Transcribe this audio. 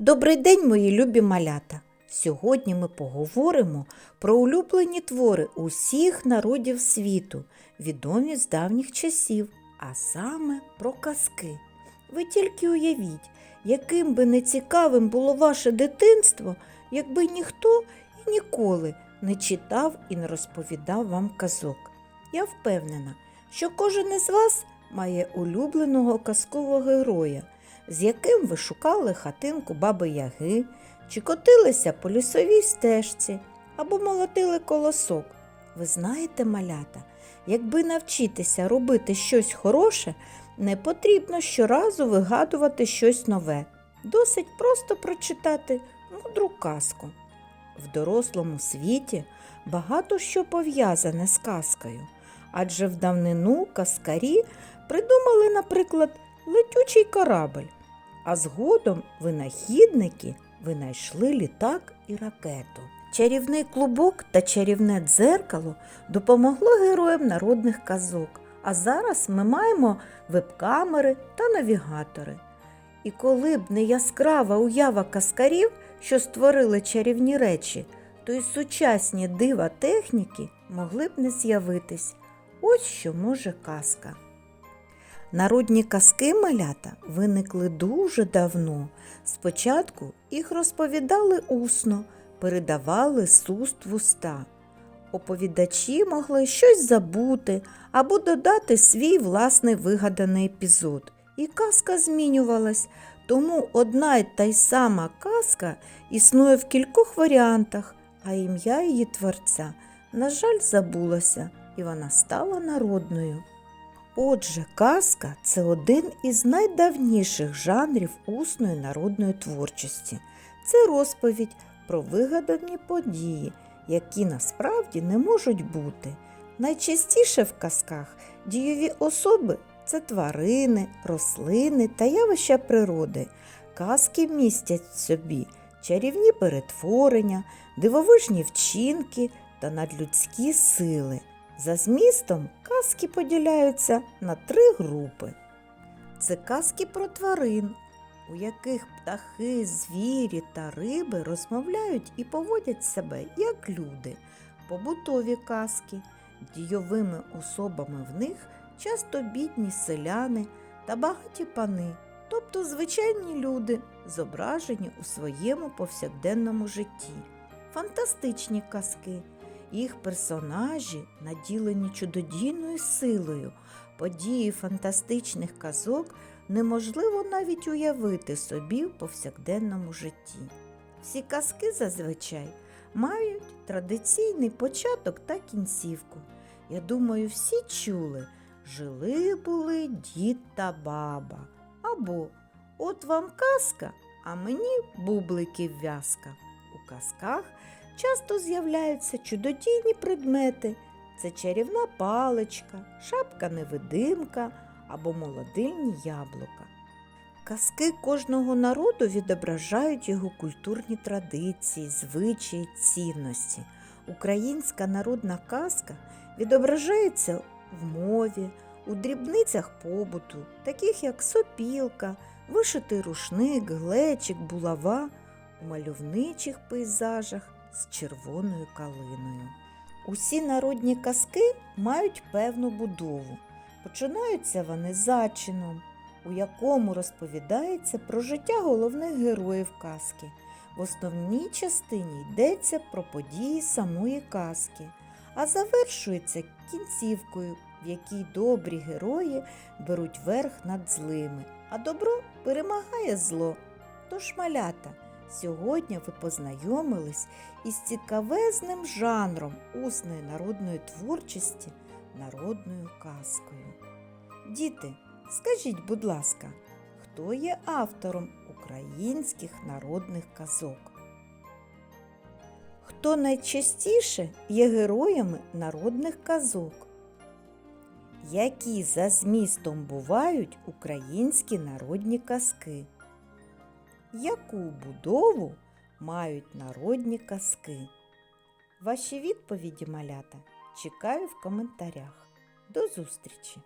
Добрий день, мої любі малята! Сьогодні ми поговоримо про улюблені твори усіх народів світу, відомі з давніх часів, а саме про казки. Ви тільки уявіть, яким би нецікавим було ваше дитинство, якби ніхто і ніколи не читав і не розповідав вам казок. Я впевнена, що кожен із вас має улюбленого казкового героя, з яким ви шукали хатинку баби Яги, чи котилися по лісовій стежці, або молотили колосок. Ви знаєте, малята, якби навчитися робити щось хороше, не потрібно щоразу вигадувати щось нове. Досить просто прочитати мудру казку. В дорослому світі багато що пов'язане з казкою, адже в давнину казкарі придумали, наприклад, летючий корабль, а згодом винахідники винайшли літак і ракету. Чарівний клубок та чарівне дзеркало допомогло героям народних казок, а зараз ми маємо веб-камери та навігатори. І коли б не яскрава уява казкарів, що створили чарівні речі, то й сучасні дива техніки могли б не з'явитись. Ось що може казка. Народні казки малята виникли дуже давно. Спочатку їх розповідали усно, передавали з уст уста. Оповідачі могли щось забути або додати свій власний вигаданий епізод. І казка змінювалась, тому одна й та й сама казка існує в кількох варіантах, а ім'я її творця, на жаль, забулося, і вона стала народною. Отже, казка це один із найдавніших жанрів усної народної творчості. Це розповідь про вигадані події, які насправді не можуть бути. Найчастіше в казках дієві особи це тварини, рослини та явища природи. Казки містять в собі чарівні перетворення, дивовижні вчинки та надлюдські сили. За змістом казки поділяються на три групи. Це казки про тварин, у яких птахи, звірі та риби розмовляють і поводять себе як люди, побутові казки. Дійовими особами в них часто бідні селяни та багаті пани, тобто звичайні люди, зображені у своєму повсякденному житті. Фантастичні казки. Їх персонажі наділені чудодійною силою. Події фантастичних казок неможливо навіть уявити собі в повсякденному житті. Всі казки зазвичай мають традиційний початок та кінцівку. Я думаю, всі чули жили були дід та баба. Або от вам казка, а мені бубликів в'язка. У казках часто з'являються чудодійні предмети. Це чарівна паличка, шапка-невидимка або молодильні яблука. Казки кожного народу відображають його культурні традиції, звичаї, цінності. Українська народна казка відображається в мові, у дрібницях побуту, таких як сопілка, вишитий рушник, глечик, булава, у мальовничих пейзажах з червоною калиною. Усі народні казки мають певну будову. Починаються вони зачином, у якому розповідається про життя головних героїв казки. В основній частині йдеться про події самої казки, а завершується кінцівкою, в якій добрі герої беруть верх над злими, а добро перемагає зло. Тож малята. Сьогодні ви познайомились із цікавезним жанром усної народної творчості, народною казкою. Діти, скажіть, будь ласка, хто є автором українських народних казок? Хто найчастіше є героями народних казок? Які за змістом бувають українські народні казки? Яку будову мають народні казки? Ваші відповіді, малята, чекаю в коментарях. До зустрічі!